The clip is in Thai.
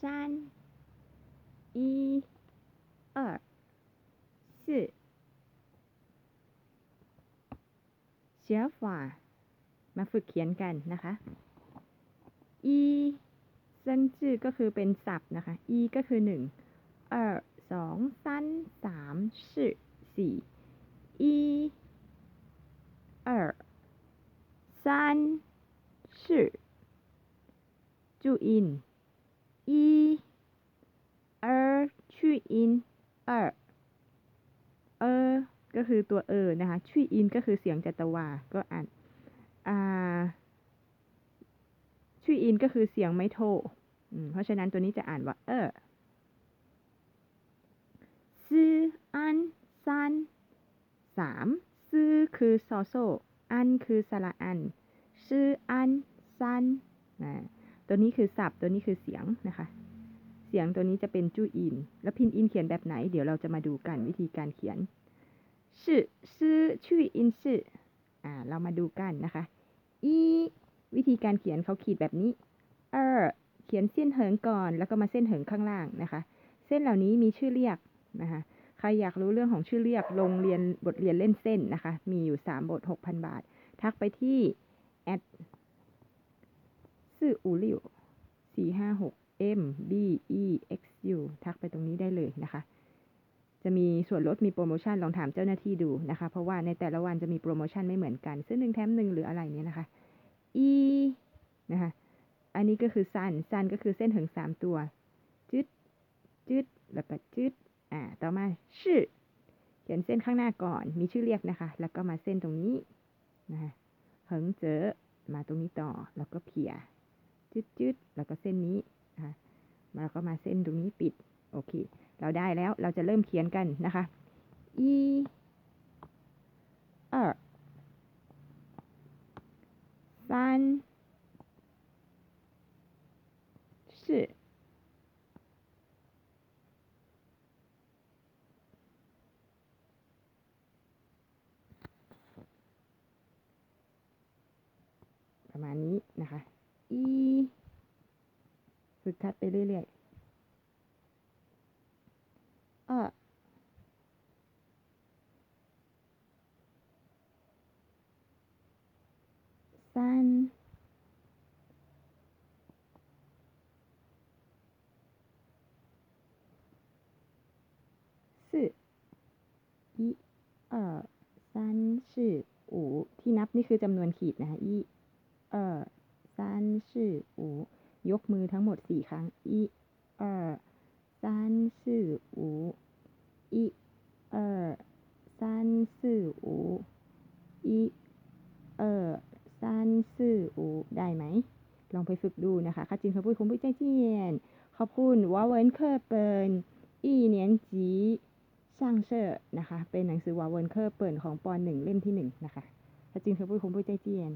三一二四เชื้อฝ่ามาฝึกเขียนกันนะคะอีเส้นจื่อก็คือเป็นศัพท์นะคะอีก็คือหนึ่ง二สอง三สามสี่สี่一二三四注音 一儿ชื่ออินเออเออก็คือตัวเออนะคะชื่ออินก็คือเสียงจัตวา ก็อ่านอ่าชื่ออินก็คือเสียงไมโทอืมเพราะฉะนั้นตัวนี้จะอ่านว่าเออซื้ออันซันสามซื้อคือโซโซ อันคือสระอัน ซื้ออัน ตัวนี้คือศัพท์ตัวนี้คือเสียงนะคะ เสียงตัวนี้จะเป็นจูอิน แล้วพินอินเขียนแบบไหน เดี๋ยวเราจะมาดูกันวิธีการเขียนชื่อซื้อชื่ออินชื่ออ่าเรามาดูกันนะคะอีวิธีการเขียนเขาขีดแบบนี้เออเขียนเส้นเหิงก่อน แล้วก็มาเส้นเหิงข้างล่างนะคะ เส้นเหล่านี้มีชื่อเรียกนะคะ ใครอยากรู้เรื่องของชื่อเรียกลงเรียนบทเรียนเล่นเส้นนะคะ มีอยู่ 3 บท 6,000 บาท ทักไปที่ at ซื่ออูริวสี่ห้าหก m b e x u ทักไปตรงนี้ได้เลยนะคะ จะมีส่วนลดมีโปรโมชั่นลองถามเจ้าหน้าที่ดูนะคะ เพราะว่าในแต่ละวันจะมีโปรโมชั่นไม่เหมือนกัน ซื้อหนึ่งแถมหนึ่งหรืออะไรเนี้ยนะคะ e นะคะ อันนี้ก็คือสั้นสั้นก็คือเส้นถึงสามตัวจึดจึดแล้วก็จึดอ่า ต่อมาชื่อเขียนเส้นข้างหน้าก่อน มีชื่อเรียกนะคะ แล้วก็มาเส้นตรงนี้นะคะเหิงเจอมาตรงนี้ต่อ แล้วก็เพีย จืดๆแล้วก็เส้นนี้นะคะเราก็มาเส้นตรงนี้ปิด โอเค เราได้แล้ว เราจะเริ่มเขียนกันนะคะอีเออสามสี่ ฝึกคัดไปเรื่อยๆ二三四一二三四五ที่นับนี่คือจำนวนขีดนะคะ一二三四五 ยกมือทั้งหมดสี่ครั้ง อีเออซันซื่ออูอีเออซันซื่ออูอีเออซันซื่ออูได้ไหม ลองไปฝึกดูนะคะค่ะจินคำพูดคงพูดใจเจียนขอบคุณว่าเวินเคอร์เปิลอีเนียนจีช่างเชอร์นะคะ เป็นหนังสือวาเวินเคอร์เปิลของปอนหนึ่งเล่มที่หนึ่งนะคะค่ะจินคำพูดคงพูดใจเจียน